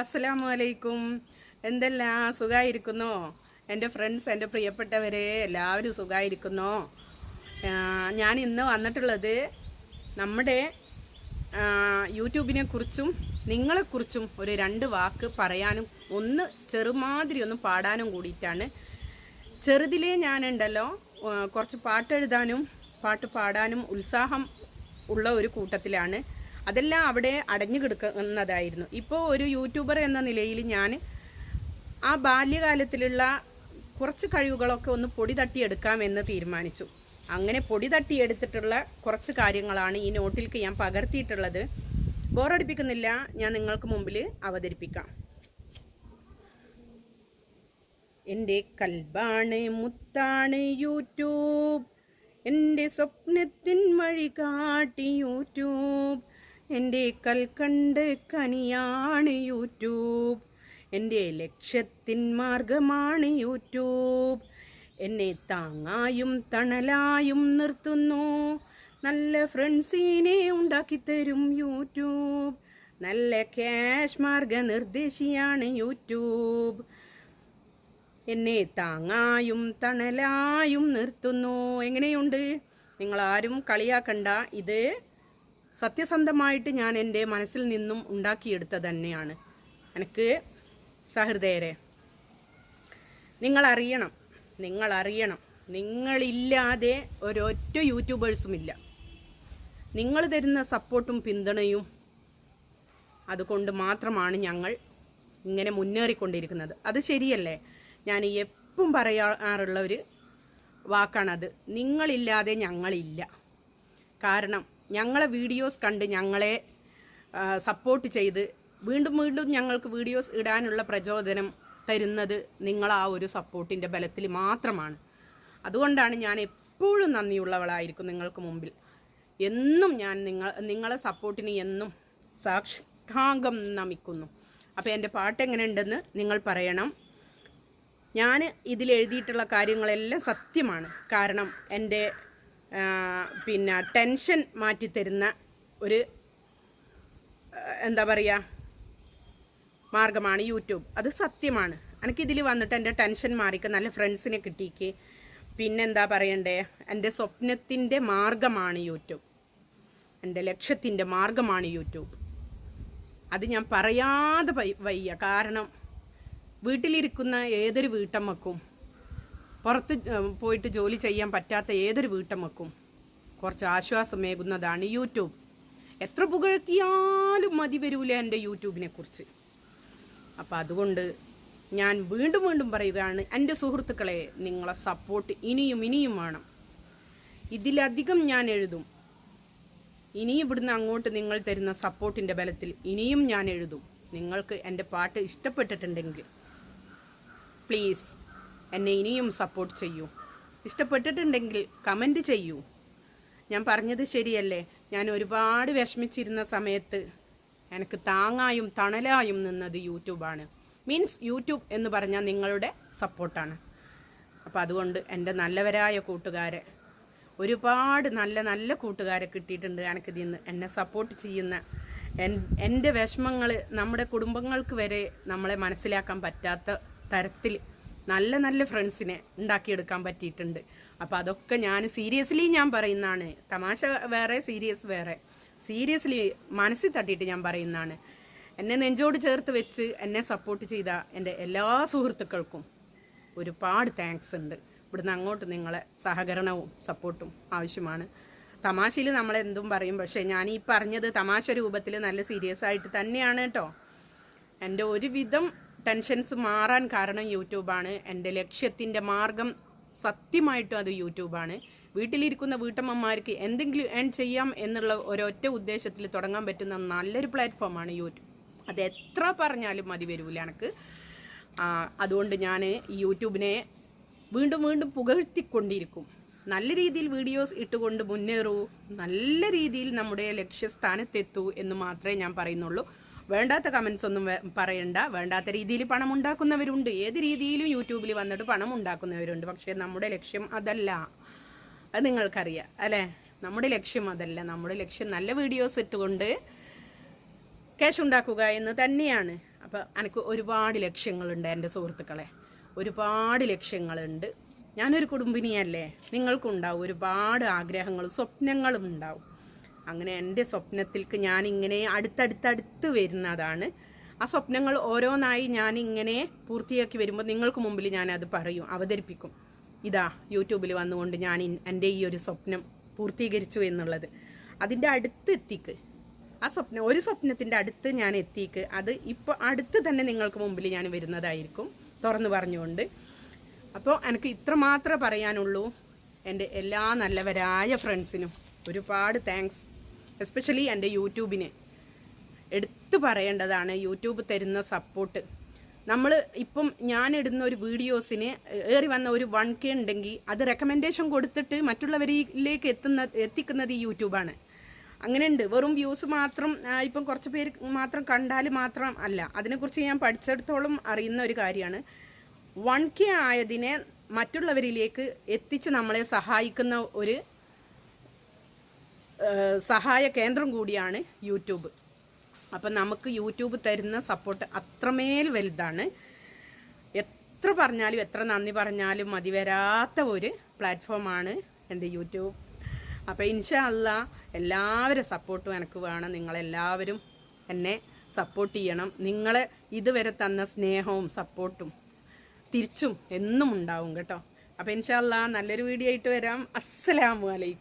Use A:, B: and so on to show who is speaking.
A: അസ്സലാമു അലൈക്കും. എന്തെല്ലാം? സുഖമായിരിക്കുന്നോ എന്റെ ഫ്രണ്ട്സ് എന്റെ പ്രിയപ്പെട്ടവരെ എല്ലാവരും സുഖമായിരിക്കുന്നു ഞാൻ ഇന്ന് വന്നിട്ടുള്ളത് നമ്മുടെ യൂട്യൂബിനെ കുറിച്ചും നിങ്ങളെക്കുറിച്ചും ഒരു രണ്ട് വാക്ക് പറയാനും ഒന്ന് ചെറുമാതിരി ഒന്ന് പാടാനും കൂടിയിട്ടാണ്. ചെറുതിലേ ഞാനുണ്ടല്ലോ കുറച്ച് പാട്ടെഴുതാനും പാട്ട് പാടാനും ഉത്സാഹം ഉള്ള ഒരു കൂട്ടത്തിലാണ്. അതെല്ലാം അവിടെ അടഞ്ഞു കിടക്കുന്നതായിരുന്നു. ഇപ്പോൾ ഒരു യൂട്യൂബർ എന്ന നിലയിൽ ഞാൻ ആ ബാല്യകാലത്തിലുള്ള കുറച്ച് കഴിവുകളൊക്കെ ഒന്ന് പൊടി തട്ടിയെടുക്കാമെന്ന് തീരുമാനിച്ചു. അങ്ങനെ പൊടി തട്ടിയെടുത്തിട്ടുള്ള കുറച്ച് കാര്യങ്ങളാണ് ഈ നോട്ടിലേക്ക് ഞാൻ പകർത്തിയിട്ടുള്ളത്. ബോറടിപ്പിക്കുന്നില്ല. ഞാൻ നിങ്ങൾക്ക് മുമ്പിൽ അവതരിപ്പിക്കാം. എന്റെ കൽബാണ് മുത്താണ് യൂട്യൂബ്. എന്റെ സ്വപ്നത്തിൻ വഴി കാട്ടി യൂട്യൂബ്. എന്റെ കൽക്കണ്ട് കനിയാണ് യൂട്യൂബ്. എന്റെ ലക്ഷ്യത്തിൻ മാർഗമാണ് യൂട്യൂബ്. എന്നെ താങ്ങായും തണലായും നിർത്തുന്നു. നല്ല ഫ്രണ്ട്സിനെ ഉണ്ടാക്കിത്തരും യൂട്യൂബ്. നല്ല ക്യാഷ് മാർഗനിർദ്ദേശിയാണ് യൂട്യൂബ്. എന്നെ താങ്ങായും തണലായും നിർത്തുന്നു. എങ്ങനെയുണ്ട്? നിങ്ങളാരും കളിയാക്കണ്ട. ഇത് സത്യസന്ധമായിട്ട് ഞാൻ എന്റെ മനസ്സിൽ നിന്നും ഉണ്ടാക്കിയെടുത്തത് തന്നെയാണ്. എനിക്ക് സഹൃദയരെ നിങ്ങളറിയണം നിങ്ങളറിയണം. നിങ്ങളില്ലാതെ ഒരൊറ്റ യൂട്യൂബേഴ്സും ഇല്ല. നിങ്ങൾ തരുന്ന സപ്പോർട്ടും പിന്തുണയും അതുകൊണ്ട് മാത്രമാണ് ഞങ്ങൾ ഇങ്ങനെ മുന്നേറിക്കൊണ്ടിരിക്കുന്നത്. അത് ശരിയല്ലേ? ഞാൻ എപ്പം പറയാറുള്ള ഒരു വാക്കാണത്. നിങ്ങളില്ലാതെ ഞങ്ങളില്ല. കാരണം ഞങ്ങളെ വീഡിയോസ് കണ്ട് ഞങ്ങളെ സപ്പോർട്ട് ചെയ്ത് വീണ്ടും വീണ്ടും ഞങ്ങൾക്ക് വീഡിയോസ് ഇടാനുള്ള പ്രചോദനം തരുന്നത് നിങ്ങൾ ആ ഒരു സപ്പോർട്ടിന്റെ ബലത്തിൽ മാത്രമാണ്. അതുകൊണ്ടാണ് ഞാൻ എപ്പോഴും നന്ദിയുള്ളവളായിരിക്കും നിങ്ങൾക്ക് മുമ്പിൽ. എന്നും ഞാൻ നിങ്ങൾ നിങ്ങളെ സപ്പോർട്ടിന് എന്നും സാക്ഷാംഗം നമിക്കുന്നു. അപ്പോൾ എന്റെ പാട്ട് എങ്ങനെയുണ്ടെന്ന് നിങ്ങൾ പറയണം. ഞാൻ ഇതിൽ എഴുതിയിട്ടുള്ള കാര്യങ്ങളെല്ലാം സത്യമാണ്. കാരണം എന്റെ പിന്നെ ടെൻഷൻ മാറ്റിത്തരുന്ന ഒരു എന്താ പറയുക മാർഗമാണ് യൂട്യൂബ്. അത് സത്യമാണ്. എനിക്കിതിൽ വന്നിട്ട് എന്റെ ടെൻഷൻ മാറിക്ക് നല്ല ഫ്രണ്ട്സിനെ കിട്ടിക്ക്. പിന്നെന്താ പറയണ്ടേ എന്റെ സ്വപ്നത്തിന്റെ മാർഗമാണ് യൂട്യൂബ്. എന്റെ ലക്ഷ്യത്തിന്റെ മാർഗമാണ് യൂട്യൂബ്. അത് ഞാൻ പറയാതെ വയ്യ- കാരണം വീട്ടിലിരിക്കുന്ന ഏതൊരു വീട്ടമ്മക്കും പുറത്ത് പോയിട്ട് ജോലി ചെയ്യാൻ പറ്റാത്ത ഏതൊരു വീട്ടമ്മക്കും കുറച്ച് ആശ്വാസമേകുന്നതാണ് യൂട്യൂബ്. എത്ര പുകഴ്ത്തിയാലും മതി വരൂല എന്റെ യൂട്യൂബിനെ കുറിച്ച്. അപ്പം അതുകൊണ്ട് ഞാൻ വീണ്ടും വീണ്ടും പറയുകയാണ് എന്റെ സുഹൃത്തുക്കളെ നിങ്ങളെ സപ്പോർട്ട് ഇനിയും ഇനിയും വേണം. ഇതിലധികം ഞാൻ എഴുതും. ഇനി ഇവിടുന്ന് അങ്ങോട്ട് നിങ്ങൾ തരുന്ന സപ്പോർട്ടിന്റെ ബലത്തിൽ ഇനിയും ഞാൻ എഴുതും. നിങ്ങൾക്ക് എന്റെ പാട്ട് ഇഷ്ടപ്പെട്ടിട്ടുണ്ടെങ്കിൽ പ്ലീസ് എന്നെ ഇനിയും സപ്പോർട്ട് ചെയ്യൂ. ഇഷ്ടപ്പെട്ടിട്ടുണ്ടെങ്കിൽ കമന്റ് ചെയ്യൂ. ഞാൻ പറഞ്ഞത് ശരിയല്ലേ? ഞാൻ ഒരുപാട് വിഷമിച്ചിരുന്ന സമയത്ത് എനിക്ക് താങ്ങായും തണലായും നിന്നത് യൂട്യൂബാണ് മീൻസ് യൂട്യൂബ് എന്ന് പറഞ്ഞാൽ നിങ്ങളുടെ സപ്പോർട്ടാണ് അപ്പോൾ അതുകൊണ്ട് എന്റെ നല്ലവരായ കൂട്ടുകാരെ ഒരുപാട് നല്ല നല്ല കൂട്ടുകാരെ കിട്ടിയിട്ടുണ്ട് എനിക്കിതിൽ നിന്ന് എന്നെ സപ്പോർട്ട് ചെയ്യുന്ന എൻ- എന്റെ വിഷമങ്ങൾ നമ്മുടെ കുടുംബങ്ങൾക്ക് വരെ നമ്മളെ മനസ്സിലാക്കാൻ പറ്റാത്ത തരത്തിൽ നല്ല നല്ല ഫ്രണ്ട്സിനെ ഉണ്ടാക്കിയെടുക്കാൻ പറ്റിയിട്ടുണ്ട്. അപ്പോൾ അതൊക്കെ ഞാൻ സീരിയസ്ലി ഞാൻ പറയുന്നതാണ്. തമാശ വേറെ സീരിയസ് വേറെ. സീരിയസ്ലി മനസ്സിൽ തട്ടിയിട്ട് ഞാൻ പറയുന്നതാണ്. എന്നെ നെഞ്ചോട് ചേർത്ത് വെച്ച് എന്നെ സപ്പോർട്ട് ചെയ്ത എന്റെ എല്ലാ സുഹൃത്തുക്കൾക്കും ഒരുപാട് താങ്ക്സ് ഉണ്ട്. ഇവിടുന്ന് അങ്ങോട്ട് നിങ്ങളെ സഹകരണവും സപ്പോർട്ടും ആവശ്യമാണ്. തമാശയിൽ നമ്മളെന്തും പറയും. പക്ഷേ ഞാൻ ഈ പറഞ്ഞത് തമാശ രൂപത്തിൽ നല്ല സീരിയസ് ആയിട്ട് തന്നെയാണ് കേട്ടോ. എന്റെ ഒരുവിധം ടെൻഷൻസ് മാറാൻ കാരണം യൂട്യൂബാണ്. എന്റെ ലക്ഷ്യത്തിന്റെ മാർഗം സത്യമായിട്ടും അത് യൂട്യൂബാണ്. വീട്ടിലിരിക്കുന്ന വീട്ടമ്മമാർക്ക് എന്തെങ്കിലും ഏൺ ചെയ്യാം എന്നുള്ള ഒരൊറ്റ ഉദ്ദേശത്തിൽ തുടങ്ങാൻ പറ്റുന്ന നല്ലൊരു പ്ലാറ്റ്ഫോമാണ് യൂട്യൂബ്. അത് എത്ര പറഞ്ഞാലും മതി വരൂല എനിക്ക്. അതുകൊണ്ട് ഞാൻ യൂട്യൂബിനെ വീണ്ടും വീണ്ടും പുകഴ്ത്തിക്കൊണ്ടിരിക്കും. നല്ല രീതിയിൽ വീഡിയോസ് ഇട്ടുകൊണ്ട് മുന്നേറൂ. നല്ല രീതിയിൽ നമ്മുടെ ലക്ഷ്യസ്ഥാനത്തെത്തൂ എന്ന് മാത്രമേ ഞാൻ പറയുന്നുള്ളൂ. വേണ്ടാത്ത കമൻസ് ഒന്നും പറയണ്ട. വേണ്ടാത്ത രീതിയിൽ പണം ഉണ്ടാക്കുന്നവരുണ്ട്. ഏത് രീതിയിലും യൂട്യൂബിൽ വന്നിട്ട് പണം ഉണ്ടാക്കുന്നവരുണ്ട്. പക്ഷേ നമ്മുടെ ലക്ഷ്യം അതല്ല. അത് നിങ്ങൾക്കറിയാം അല്ലേ? നമ്മുടെ ലക്ഷ്യം അതല്ല. നമ്മുടെ ലക്ഷ്യം നല്ല വീഡിയോസ് ഇട്ടുകൊണ്ട് ക്യാഷ് ഉണ്ടാക്കുക എന്ന് തന്നെയാണ്. അപ്പോൾ എനിക്ക് ഒരുപാട് ലക്ഷ്യങ്ങളുണ്ട് എന്റെ സുഹൃത്തുക്കളെ. ഒരുപാട് ലക്ഷ്യങ്ങളുണ്ട്. ഞാനൊരു കുടുംബിനിയല്ലേ? നിങ്ങൾക്കുണ്ടാവും. ഒരുപാട് ആഗ്രഹങ്ങളും സ്വപ്നങ്ങളും ഉണ്ടാവും. അങ്ങനെ എന്റെ സ്വപ്നത്തിലേക്ക് ഞാനിങ്ങനെ അടുത്തടുത്തടുത്ത് വരുന്നതാണ്. ആ സ്വപ്നങ്ങൾ ഓരോന്നായി ഇങ്ങനെ പൂർത്തിയാക്കി വരുമ്പോൾ നിങ്ങൾക്ക് മുമ്പിൽ ഞാനത് പറയും അവതരിപ്പിക്കും. ഇതാ യൂട്യൂബിൽ വന്നുകൊണ്ട് ഞാൻ എന്റെ ഈ ഒരു സ്വപ്നം പൂർത്തീകരിച്ചു എന്നുള്ളത്. അതിന്റെ അടുത്ത് എത്തിക്ക്. ആ സ്വപ്നം ഒരു സ്വപ്നത്തിന്റെ അടുത്ത് ഞാൻ എത്തിക്ക്. അത് ഇപ്പോൾ അടുത്ത് തന്നെ നിങ്ങൾക്ക് മുമ്പിൽ ഞാൻ വരുന്നതായിരിക്കും തുറന്നു പറഞ്ഞുകൊണ്ട്. അപ്പോൾ എനിക്ക് ഇത്രമാത്രമേ പറയാനുള്ളൂ. എന്റെ എല്ലാ നല്ലവരായ ഫ്രണ്ട്സിനും ഒരുപാട് താങ്ക്സ് എസ്പെഷ്യലി എന്റെ യൂട്യൂബിന്. എടുത്തു പറയേണ്ടതാണ് യൂട്യൂബ് തരുന്ന സപ്പോർട്ട് നമ്മൾ ഇപ്പം ഞാൻ ഇടുന്ന ഒരു വീഡിയോസിന് ഏറി വന്ന ഒരു വൺ കെ ഉണ്ടെങ്കിൽ അത് റെക്കമെൻഡേഷൻ കൊടുത്തിട്ട് മറ്റുള്ളവരിലേക്ക് എത്തുന്ന എത്തിക്കുന്നത് ഈ യൂട്യൂബാണ്. അങ്ങനെയുണ്ട്. വെറും വ്യൂസ് മാത്രം ഇപ്പം കുറച്ച് പേര് മാത്രം കണ്ടാൽ മാത്രം അല്ല. അതിനെക്കുറിച്ച് ഞാൻ പഠിച്ചിടത്തോളം അറിയുന്ന ഒരു കാര്യമാണ്. വൺ കെ ആയതിനെ മറ്റുള്ളവരിലേക്ക് എത്തിച്ച് നമ്മളെ സഹായിക്കുന്ന ഒരു സഹായ കേന്ദ്രം കൂടിയാണ് യൂട്യൂബ്. അപ്പം നമുക്ക് യൂട്യൂബ് തരുന്ന സപ്പോർട്ട് അത്രമേൽ വലുതാണ്. എത്ര പറഞ്ഞാലും എത്ര നന്ദി പറഞ്ഞാലും മതി വരാത്ത ഒരു പ്ലാറ്റ്ഫോമാണ് എന്റെ യൂട്യൂബ്. അപ്പോൾ ഇൻഷാ അല്ല എല്ലാവരും സപ്പോർട്ടും എനിക്ക് വേണം. നിങ്ങളെല്ലാവരും എന്നെ സപ്പോർട്ട് ചെയ്യണം. നിങ്ങളെ ഇതുവരെ തന്ന സ്നേഹവും സപ്പോർട്ടും തിരിച്ചും എന്നും ഉണ്ടാവും കേട്ടോ. അപ്പോൾ ഇൻഷാ അല്ല നല്ലൊരു വീഡിയോ ആയിട്ട് വരാം. അസ്സലാമു അലൈക്കും.